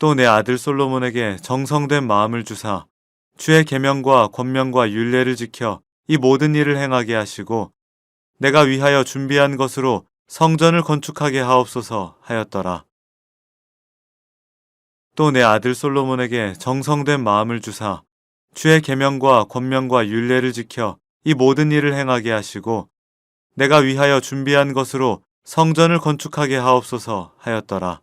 또 내 아들 솔로몬에게 정성된 마음을 주사 주의 계명과 권명과 율례를 지켜 이 모든 일을 행하게 하시고 내가 위하여 준비한 것으로 성전을 건축하게 하옵소서 하였더라. 또 내 아들 솔로몬에게 정성된 마음을 주사 주의 계명과 권명과 율례를 지켜 이 모든 일을 행하게 하시고 내가 위하여 준비한 것으로 성전을 건축하게 하옵소서 하였더라.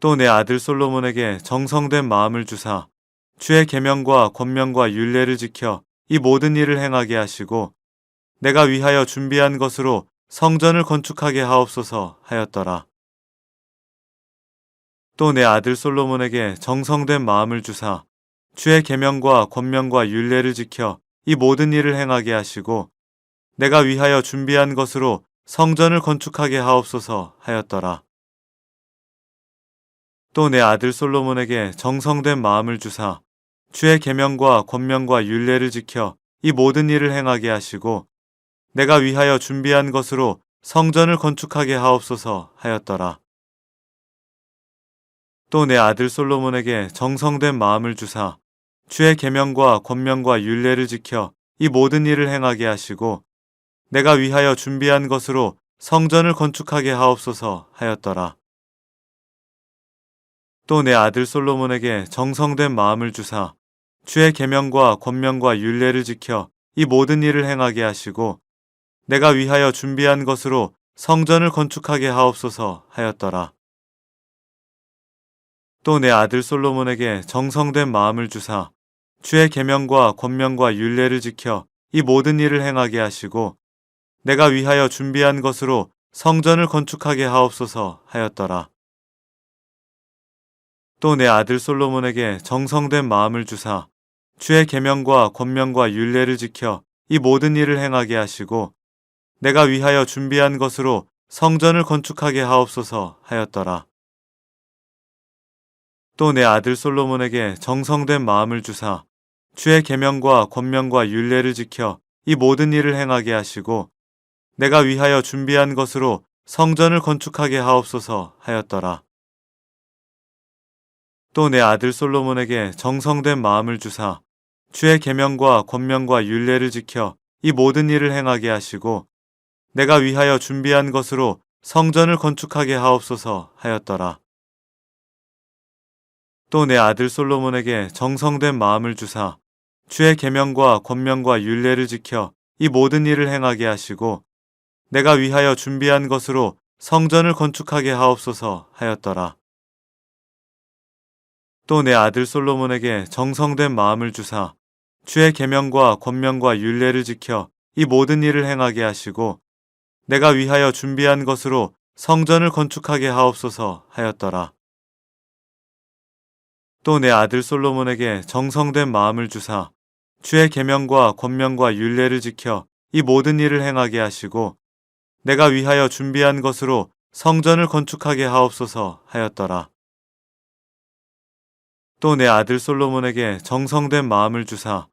또 내 아들 솔로몬에게 정성된 마음을 주사 주의 계명과 권명과 율례를 지켜 이 모든 일을 행하게 하시고 내가 위하여 준비한 것으로 성전을 건축하게 하옵소서 하였더라. 또 내 아들 솔로몬에게 정성된 마음을 주사 주의 계명과 권명과 율례를 지켜 이 모든 일을 행하게 하시고 내가 위하여 준비한 것으로 성전을 건축하게 하옵소서 하였더라. 또 내 아들 솔로몬에게 정성된 마음을 주사 주의 계명과 권명과 율례를 지켜 이 모든 일을 행하게 하시고 내가 위하여 준비한 것으로 성전을 건축하게 하옵소서 하였더라. 또 내 아들 솔로몬에게 정성된 마음을 주사 주의 계명과 권명과 율례를 지켜 이 모든 일을 행하게 하시고 내가 위하여 준비한 것으로 성전을 건축하게 하옵소서 하였더라. 또 내 아들 솔로몬에게 정성된 마음을 주사 주의 계명과 권명과 율례를 지켜 이 모든 일을 행하게 하시고 내가 위하여 준비한 것으로 성전을 건축하게 하옵소서 하였더라. 또 내 아들 솔로몬에게 정성된 마음을 주사 주의 계명과 권명과 율례를 지켜 이 모든 일을 행하게 하시고 내가 위하여 준비한 것으로 성전을 건축하게 하옵소서 하였더라. 또 내 아들 솔로몬에게 정성된 마음을 주사 주의 계명과 권명과 율례를 지켜 이 모든 일을 행하게 하시고 내가 위하여 준비한 것으로 성전을 건축하게 하옵소서 하였더라. 또 내 아들 솔로몬에게 정성된 마음을 주사 주의 계명과 권명과 율례를 지켜 이 모든 일을 행하게 하시고 내가 위하여 준비한 것으로 성전을 건축하게 하옵소서 하였더라. 또 내 아들 솔로몬에게 정성된 마음을 주사 주의 계명과 권명과 율례를 지켜 이 모든 일을 행하게 하시고 내가 위하여 준비한 것으로 성전을 건축하게 하옵소서 하였더라. 또 내 아들 솔로몬에게 정성된 마음을 주사 주의 계명과 권명과 율례를 지켜 이 모든 일을 행하게 하시고 내가 위하여 준비한 것으로 성전을 건축하게 하옵소서 하였더라. 또 내 아들 솔로몬에게 정성된 마음을 주사 주의 계명과 권명과 율례를 지켜 이 모든 일을 행하게 하시고 내가 위하여 준비한 것으로 성전을 건축하게 하옵소서 하였더라. 또 내 아들 솔로몬에게 정성된 마음을 주사 주의 계명과 권명과 율례를 지켜 이 모든 일을 행하게 하시고 내가 위하여 준비한 것으로 성전을 건축하게 하옵소서 하였더라. 또 내 아들 솔로몬에게 정성된 마음을 주사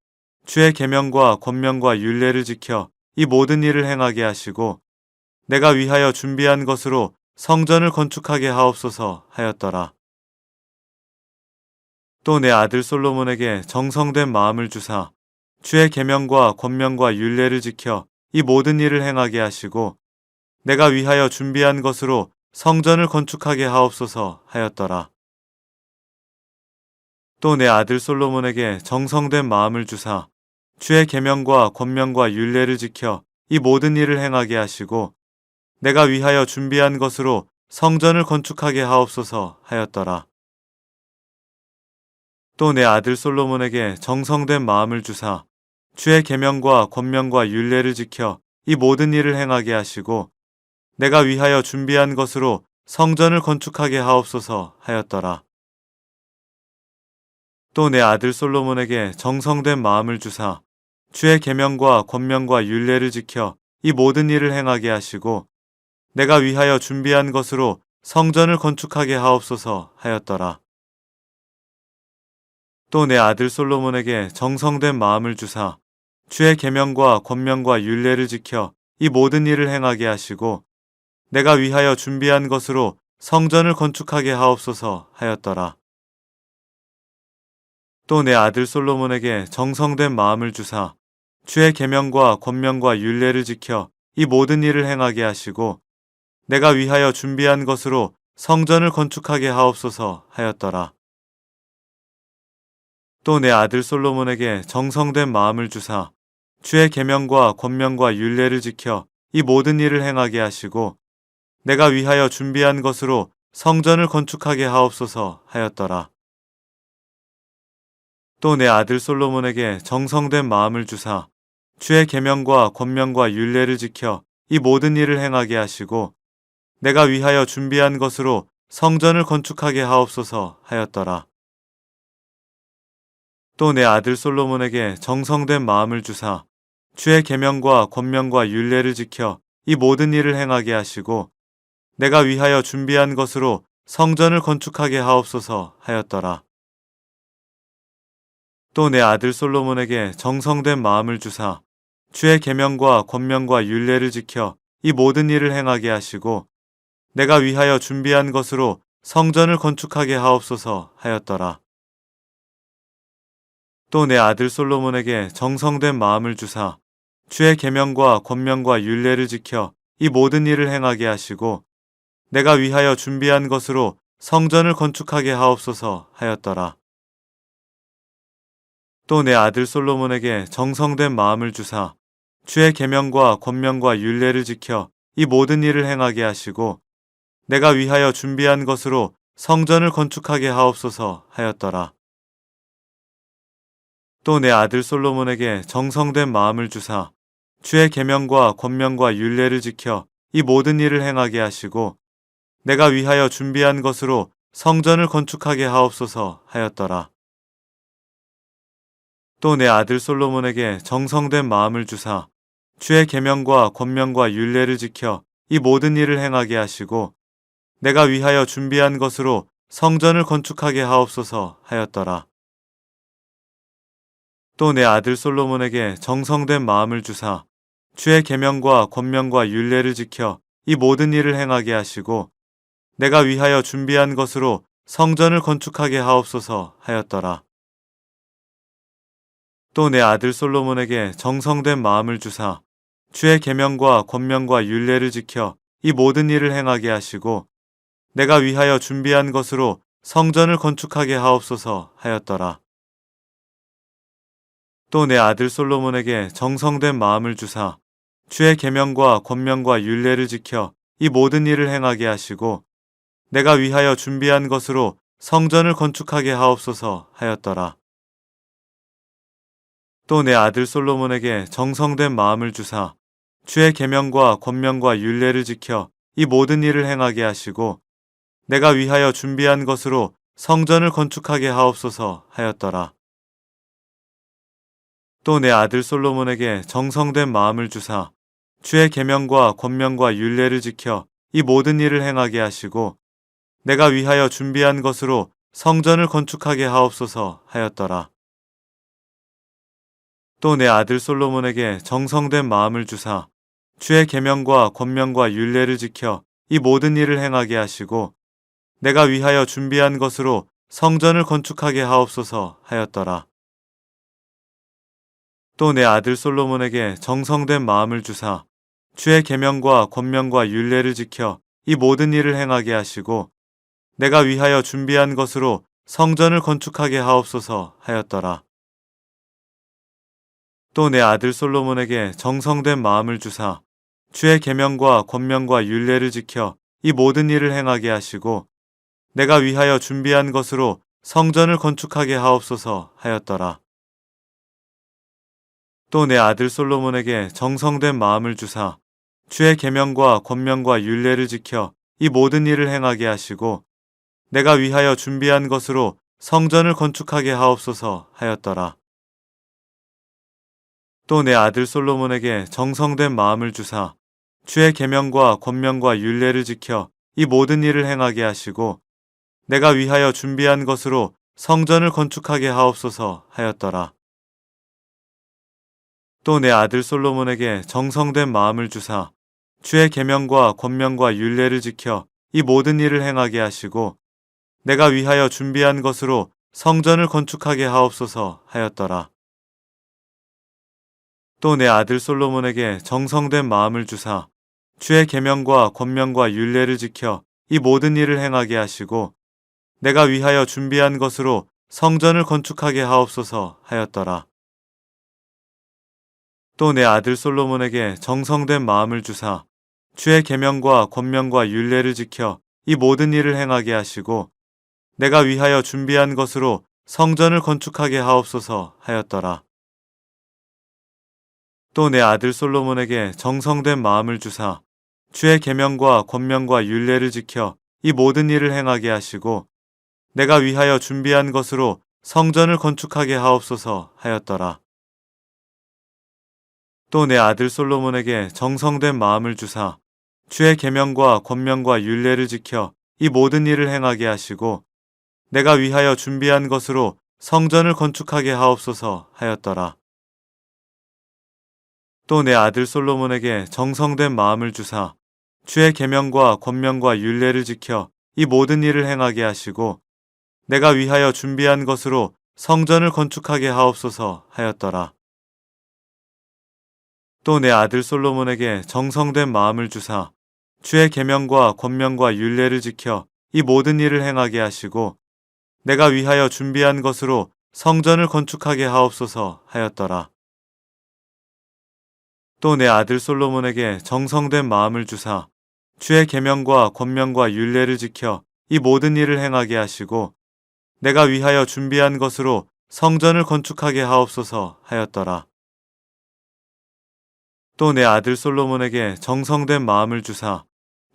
주의 계명과 권명과 율례를 지켜 이 모든 일을 행하게 하시고 내가 위하여 준비한 것으로 성전을 건축하게 하옵소서 하였더라. 또 내 아들 솔로몬에게 정성된 마음을 주사 주의 계명과 권명과 율례를 지켜 이 모든 일을 행하게 하시고 내가 위하여 준비한 것으로 성전을 건축하게 하옵소서 하였더라. 또 내 아들 솔로몬에게 정성된 마음을 주사 주의 계명과 권명과 율례를 지켜 이 모든 일을 행하게 하시고 내가 위하여 준비한 것으로 성전을 건축하게 하옵소서 하였더라. 또 내 아들 솔로몬에게 정성된 마음을 주사 주의 계명과 권명과 율례를 지켜 이 모든 일을 행하게 하시고 내가 위하여 준비한 것으로 성전을 건축하게 하옵소서 하였더라. 또 내 아들 솔로몬에게 정성된 마음을 주사 주의 계명과 권명과 율례를 지켜 이 모든 일을 행하게 하시고 내가 위하여 준비한 것으로 성전을 건축하게 하옵소서 하였더라. 또 내 아들 솔로몬에게 정성된 마음을 주사 주의 계명과 권명과 율례를 지켜 이 모든 일을 행하게 하시고 내가 위하여 준비한 것으로 성전을 건축하게 하옵소서 하였더라. 또 내 아들 솔로몬에게 정성된 마음을 주사 주의 계명과 권명과 율례를 지켜 이 모든 일을 행하게 하시고 내가 위하여 준비한 것으로 성전을 건축하게 하옵소서 하였더라. 또 내 아들 솔로몬에게 정성된 마음을 주사 주의 계명과 권명과 율례를 지켜 이 모든 일을 행하게 하시고 내가 위하여 준비한 것으로 성전을 건축하게 하옵소서 하였더라. 또 내 아들 솔로몬에게 정성된 마음을 주사 주의 계명과 권명과 율례를 지켜 이 모든 일을 행하게 하시고 내가 위하여 준비한 것으로 성전을 건축하게 하옵소서 하였더라. 또 내 아들 솔로몬에게 정성된 마음을 주사 주의 계명과 권명과 율례를 지켜 이 모든 일을 행하게 하시고 내가 위하여 준비한 것으로 성전을 건축하게 하옵소서 하였더라. 또 내 아들 솔로몬에게 정성된 마음을 주사 주의 계명과 권명과 율례를 지켜 이 모든 일을 행하게 하시고 내가 위하여 준비한 것으로 성전을 건축하게 하옵소서 하였더라. 또 내 아들 솔로몬에게 정성된 마음을 주사 주의 계명과 권명과 율례를 지켜 이 모든 일을 행하게 하시고 내가 위하여 준비한 것으로 성전을 건축하게 하옵소서 하였더라. 또 내 아들 솔로몬에게 정성된 마음을 주사 주의 계명과 권명과 율례를 지켜 이 모든 일을 행하게 하시고 내가 위하여 준비한 것으로 성전을 건축하게 하옵소서 하였더라. 또 내 아들 솔로몬에게 정성된 마음을 주사 주의 계명과 권명과 율례를 지켜 이 모든 일을 행하게 하시고 내가 위하여 준비한 것으로 성전을 건축하게 하옵소서 하였더라. 또 내 아들 솔로몬에게 정성된 마음을 주사 주의 계명과 권명과 율례를 지켜 이 모든 일을 행하게 하시고 내가 위하여 준비한 것으로 성전을 건축하게 하옵소서 하였더라. 또 내 아들 솔로몬에게 정성된 마음을 주사 주의 계명과 권명과 율례를 지켜 이 모든 일을 행하게 하시고 내가 위하여 준비한 것으로 성전을 건축하게 하옵소서 하였더라. 또 내 아들 솔로몬에게 정성된 마음을 주사 주의 계명과 권명과 율례를 지켜 이 모든 일을 행하게 하시고 내가 위하여 준비한 것으로 성전을 건축하게 하옵소서 하였더라. 또 내 아들 솔로몬에게 정성된 마음을 주사 주의 계명과 권명과 율례를 지켜 이 모든 일을 행하게 하시고 내가 위하여 준비한 것으로 성전을 건축하게 하옵소서 하였더라. 또 내 아들 솔로몬에게 정성된 마음을 주사 주의 계명과 권명과 율례를 지켜 이 모든 일을 행하게 하시고 내가 위하여 준비한 것으로 성전을 건축하게 하옵소서 하였더라. 또 내 아들 솔로몬에게 정성된 마음을 주사 주의 계명과 권명과 율례를 지켜 이 모든 일을 행하게 하시고 내가 위하여 준비한 것으로 성전을 건축하게 하옵소서 하였더라. 또 내 아들 솔로몬에게 정성된 마음을 주사 주의 계명과 권명과 율례를 지켜 이 모든 일을 행하게 하시고 내가 위하여 준비한 것으로 성전을 건축하게 하옵소서 하였더라. 또 내 아들 솔로몬에게 정성된 마음을 주사 주의 계명과 권명과 율례를 지켜 이 모든 일을 행하게 하시고 내가 위하여 준비한 것으로 성전을 건축하게 하옵소서 하였더라. 또 내 아들 솔로몬에게 정성된 마음을 주사 주의 계명과 권명과 율례를 지켜 이 모든 일을 행하게 하시고 내가 위하여 준비한 것으로 성전을 건축하게 하옵소서 하였더라. 또 내 아들 솔로몬에게 정성된 마음을 주사 주의 계명과 권명과 율례를 지켜 이 모든 일을 행하게 하시고 내가 위하여 준비한 것으로 성전을 건축하게 하옵소서 하였더라. 또 내 아들 솔로몬에게 정성된 마음을 주사 주의 계명과 권명과 율례를 지켜 이 모든 일을 행하게 하시고 내가 위하여 준비한 것으로 성전을 건축하게 하옵소서 하였더라. 또 내 아들 솔로몬에게 정성된 마음을 주사 주의 계명과 권명과 율례를 지켜 이 모든 일을 행하게 하시고 내가 위하여 준비한 것으로 성전을 건축하게 하옵소서 하였더라. 또 내 아들 솔로몬에게 정성된 마음을 주사 주의 계명과 권명과 율례를 지켜 이 모든 일을 행하게 하시고 내가 위하여 준비한 것으로 성전을 건축하게 하옵소서 하였더라. 또 내 아들 솔로몬에게 정성된 마음을 주사 주의 계명과 권명과 율례를 지켜 이 모든 일을 행하게 하시고 내가 위하여 준비한 것으로 성전을 건축하게 하옵소서 하였더라. 또 내 아들 솔로몬에게 정성된 마음을 주사 주의 계명과 권명과 율례를 지켜 이 모든 일을 행하게 하시고 내가 위하여 준비한 것으로 성전을 건축하게 하옵소서 하였더라. 또 내 아들 솔로몬에게 정성된 마음을 주사 주의 계명과 권명과 율례를 지켜 이 모든 일을 행하게 하시고 내가 위하여 준비한 것으로 성전을 건축하게 하옵소서 하였더라. 또 내 아들 솔로몬에게 정성된 마음을 주사 주의 계명과 권명과 율례를 지켜 이 모든 일을 행하게 하시고 내가 위하여 준비한 것으로 성전을 건축하게 하옵소서 하였더라. 또 내 아들 솔로몬에게 정성된 마음을 주사 주의 계명과 권명과 율례를 지켜 이 모든 일을 행하게 하시고 내가 위하여 준비한 것으로 성전을 건축하게 하옵소서 하였더라. 또 내 아들 솔로몬에게 정성된 마음을 주사 주의 계명과 권명과 율례를 지켜 이 모든 일을 행하게 하시고 내가 위하여 준비한 것으로 성전을 건축하게 하옵소서 하였더라. 또 내 아들 솔로몬에게 정성된 마음을 주사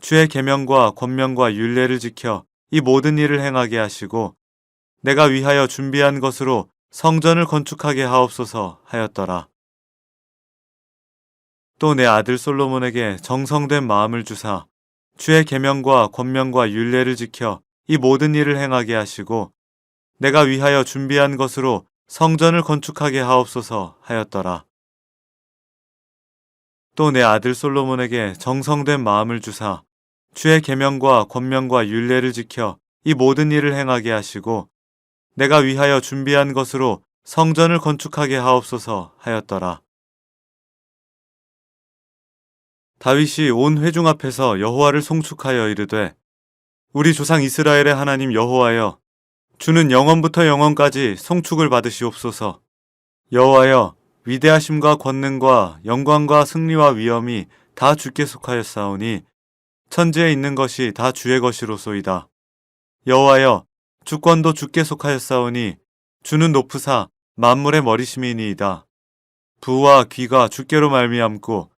주의 계명과 권명과 율례를 지켜 이 모든 일을 행하게 하시고 내가 위하여 준비한 것으로 성전을 건축하게 하옵소서 하였더라. 또 내 아들 솔로몬에게 정성된 마음을 주사 주의 계명과 권명과 율례를 지켜 이 모든 일을 행하게 하시고 내가 위하여 준비한 것으로 성전을 건축하게 하옵소서 하였더라. 또 내 아들 솔로몬에게 정성된 마음을 주사 주의 계명과 권명과 율례를 지켜 이 모든 일을 행하게 하시고 내가 위하여 준비한 것으로 성전을 건축하게 하옵소서 하였더라. 다윗이 온 회중 앞에서 여호와를 송축하여 이르되 우리 조상 이스라엘의 하나님 여호와여 주는 영원부터 영원까지 송축을 받으시옵소서. 여호와여 위대하심과 권능과 영광과 승리와 위엄이 다 주께 속하였사오니 천지에 있는 것이 다 주의 것이로소이다. 여호와여 주권도 주께 속하였사오니 주는 높으사 만물의 머리심이니이다. 부와 귀가 주께로 말미암고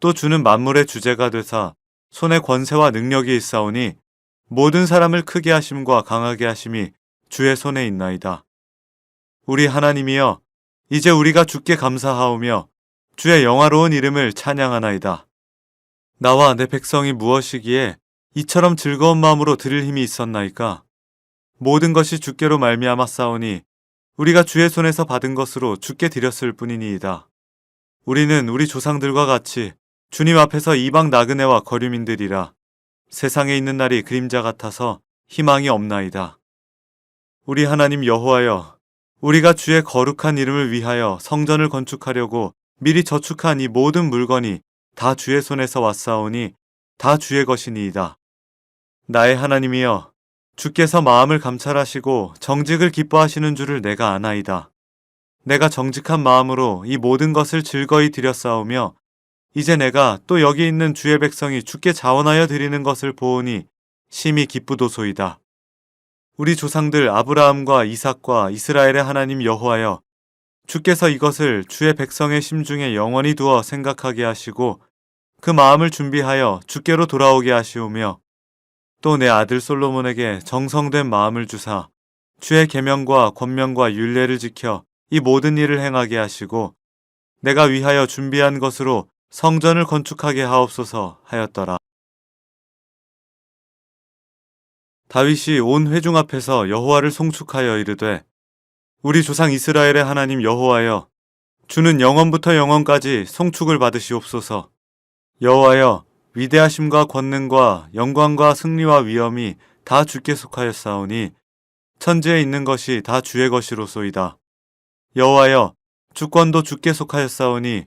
또 주는 만물의 주제가 되사 손에 권세와 능력이 있사오니 모든 사람을 크게 하심과 강하게 하심이 주의 손에 있나이다. 우리 하나님이여 이제 우리가 주께 감사하오며 주의 영화로운 이름을 찬양하나이다. 나와 내 백성이 무엇이기에 이처럼 즐거운 마음으로 드릴 힘이 있었나이까? 모든 것이 주께로 말미암아 싸우니 우리가 주의 손에서 받은 것으로 주께 드렸을 뿐이니이다. 우리는 우리 조상들과 같이 주님 앞에서 이방 나그네와 거류민들이라 세상에 있는 날이 그림자 같아서 희망이 없나이다. 우리 하나님 여호와여, 우리가 주의 거룩한 이름을 위하여 성전을 건축하려고 미리 저축한 이 모든 물건이 다 주의 손에서 왔사오니 다 주의 것이니이다. 나의 하나님이여, 주께서 마음을 감찰하시고 정직을 기뻐하시는 줄을 내가 아나이다. 내가 정직한 마음으로 이 모든 것을 즐거이 드렸사오며 이제 내가 또 여기 있는 주의 백성이 주께 자원하여 드리는 것을 보오니 심히 기쁘도소이다. 우리 조상들 아브라함과 이삭과 이스라엘의 하나님 여호와여 주께서 이것을 주의 백성의 심중에 영원히 두어 생각하게 하시고 그 마음을 준비하여 주께로 돌아오게 하시오며 또 내 아들 솔로몬에게 정성된 마음을 주사 주의 계명과 권명과 율례를 지켜 이 모든 일을 행하게 하시고 내가 위하여 준비한 것으로 성전을 건축하게 하옵소서 하였더라. 다윗이 온 회중 앞에서 여호와를 송축하여 이르되 우리 조상 이스라엘의 하나님 여호와여 주는 영원부터 영원까지 송축을 받으시옵소서 여호와여 위대하심과 권능과 영광과 승리와 위엄이 다 주께 속하였사오니 천지에 있는 것이 다 주의 것이로소이다. 여호와여 주권도 주께 속하였사오니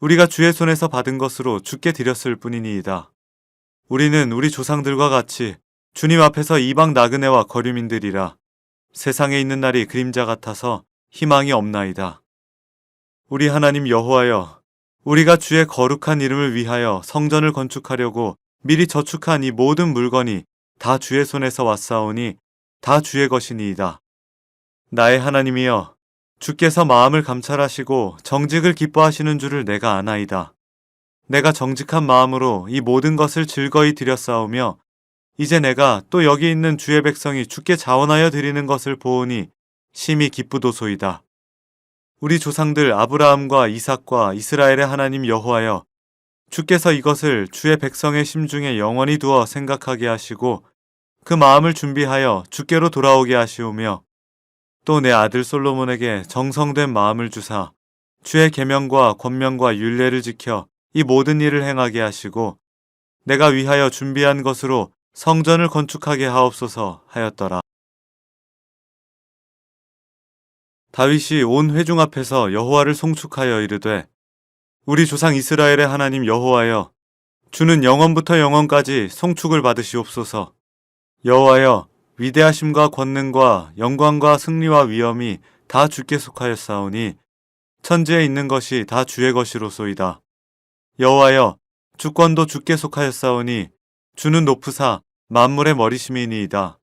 우리가 주의 손에서 받은 것으로 주께 드렸을 뿐이니이다. 우리는 우리 조상들과 같이 주님 앞에서 이방 나그네와 거류민들이라 세상에 있는 날이 그림자 같아서 희망이 없나이다. 우리 하나님 여호와여 우리가 주의 거룩한 이름을 위하여 성전을 건축하려고 미리 저축한 이 모든 물건이 다 주의 손에서 왔사오니 다 주의 것이니이다. 나의 하나님이여 주께서 마음을 감찰하시고 정직을 기뻐하시는 줄을 내가 아나이다. 내가 정직한 마음으로 이 모든 것을 즐거이 드렸사오며 이제 내가 또 여기 있는 주의 백성이 주께 자원하여 드리는 것을 보오니 심히 기쁘도소이다. 우리 조상들 아브라함과 이삭과 이스라엘의 하나님 여호와여 주께서 이것을 주의 백성의 심중에 영원히 두어 생각하게 하시고 그 마음을 준비하여 주께로 돌아오게 하시오며 또 내 아들 솔로몬에게 정성된 마음을 주사 주의 계명과 권명과 율례를 지켜 이 모든 일을 행하게 하시고 내가 위하여 준비한 것으로 성전을 건축하게 하옵소서 하였더라. 다윗이 온 회중 앞에서 여호와를 송축하여 이르되 우리 조상 이스라엘의 하나님 여호와여 주는 영원부터 영원까지 송축을 받으시옵소서 여호와여 위대하심과 권능과 영광과 승리와 위엄이 다 주께 속하였사오니 천지에 있는 것이 다 주의 것이로소이다 여호와여 주권도 주께 속하였사오니 주는 높으사 만물의 머리심이니이다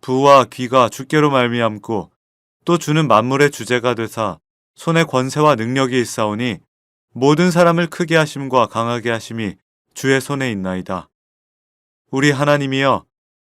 부와 귀가 주께로 말미암고 또 주는 만물의 주제가 되사 손에 권세와 능력이 있사오니 모든 사람을 크게 하심과 강하게 하심이 주의 손에 있나이다. 우리 하나님이여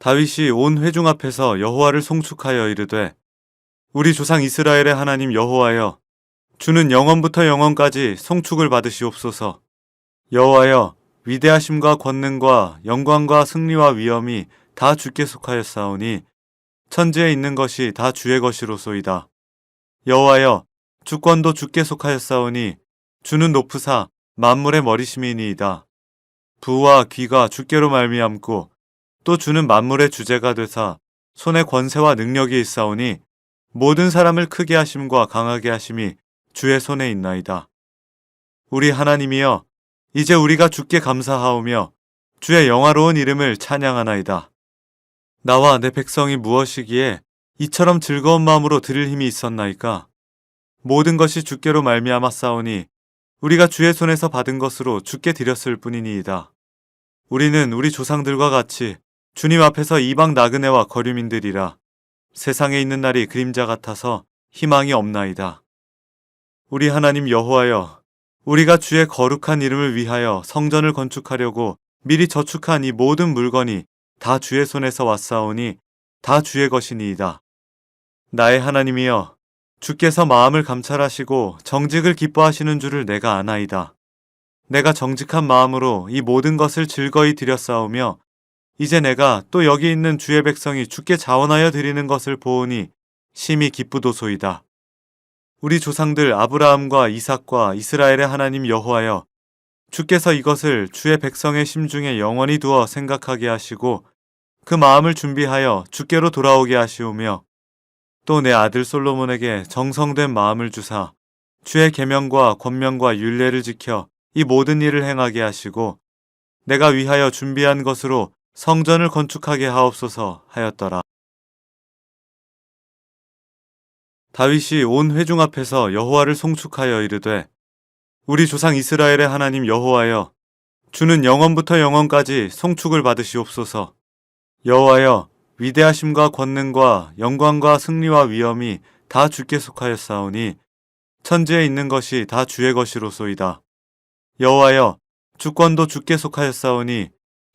다윗이 온 회중 앞에서 여호와를 송축하여 이르되 우리 조상 이스라엘의 하나님 여호와여 주는 영원부터 영원까지 송축을 받으시옵소서 여호와여 위대하심과 권능과 영광과 승리와 위엄이 다 주께 속하였사오니 천지에 있는 것이 다 주의 것이로소이다 여호와여 주권도 주께 속하였사오니 주는 높으사 만물의 머리심이니이다. 부와 귀가 주께로 말미암고 또 주는 만물의 주제가 되사 손에 권세와 능력이 있사오니 모든 사람을 크게 하심과 강하게 하심이 주의 손에 있나이다. 우리 하나님이여 이제 우리가 주께 감사하오며 주의 영화로운 이름을 찬양하나이다. 나와 내 백성이 무엇이기에 이처럼 즐거운 마음으로 들을 힘이 있었나이까? 모든 것이 주께로 말미암아 싸우니 우리가 주의 손에서 받은 것으로 주께 드렸을 뿐이니이다. 우리는 우리 조상들과 같이 주님 앞에서 이방 나그네와 거류민들이라 세상에 있는 날이 그림자 같아서 희망이 없나이다. 우리 하나님 여호와여, 우리가 주의 거룩한 이름을 위하여 성전을 건축하려고 미리 저축한 이 모든 물건이 다 주의 손에서 왔사오니 다 주의 것이니이다. 나의 하나님이여, 주께서 마음을 감찰하시고 정직을 기뻐하시는 줄을 내가 아나이다. 내가 정직한 마음으로 이 모든 것을 즐거이 드렸사오며 이제 내가 또 여기 있는 주의 백성이 주께 자원하여 드리는 것을 보오니 심히 기쁘도소이다. 우리 조상들 아브라함과 이삭과 이스라엘의 하나님 여호와여 주께서 이것을 주의 백성의 심중에 영원히 두어 생각하게 하시고 그 마음을 준비하여 주께로 돌아오게 하시오며 또 내 아들 솔로몬에게 정성된 마음을 주사 주의 계명과 권명과 율례를 지켜 이 모든 일을 행하게 하시고 내가 위하여 준비한 것으로 성전을 건축하게 하옵소서 하였더라. 다윗이 온 회중 앞에서 여호와를 송축하여 이르되 우리 조상 이스라엘의 하나님 여호와여 주는 영원부터 영원까지 송축을 받으시옵소서 여호와여 위대하심과 권능과 영광과 승리와 위엄이 다 주께 속하였사오니 천지에 있는 것이 다 주의 것이로소이다 여호와여 주권도 주께 속하였사오니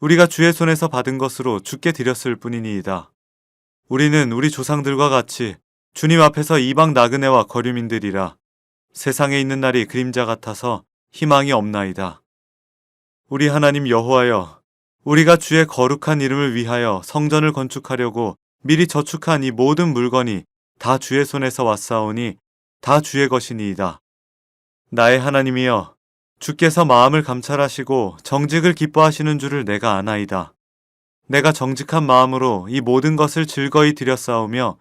우리가 주의 손에서 받은 것으로 주께 드렸을 뿐이니이다. 우리는 우리 조상들과 같이 주님 앞에서 이방 나그네와 거류민들이라 세상에 있는 날이 그림자 같아서 희망이 없나이다. 우리 하나님 여호와여, 우리가 주의 거룩한 이름을 위하여 성전을 건축하려고 미리 저축한 이 모든 물건이 다 주의 손에서 왔사오니 다 주의 것이니이다. 나의 하나님이여, 주께서 마음을 감찰하시고 정직을 기뻐하시는 줄을 내가 아나이다. 내가 정직한 마음으로 이 모든 것을 즐거이 드렸사오며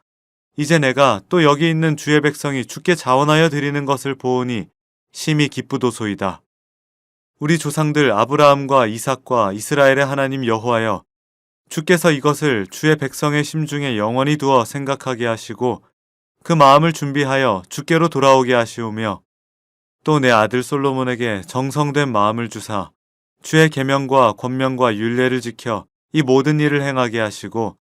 이제 내가 또 여기 있는 주의 백성이 주께 자원하여 드리는 것을 보오니 심히 기쁘도소이다. 우리 조상들 아브라함과 이삭과 이스라엘의 하나님 여호와여 주께서 이것을 주의 백성의 심중에 영원히 두어 생각하게 하시고 그 마음을 준비하여 주께로 돌아오게 하시오며 또 내 아들 솔로몬에게 정성된 마음을 주사 주의 계명과 권명과 율례를 지켜 이 모든 일을 행하게 하시고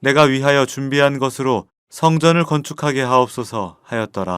내가 위하여 준비한 것으로 성전을 건축하게 하옵소서 하였더라.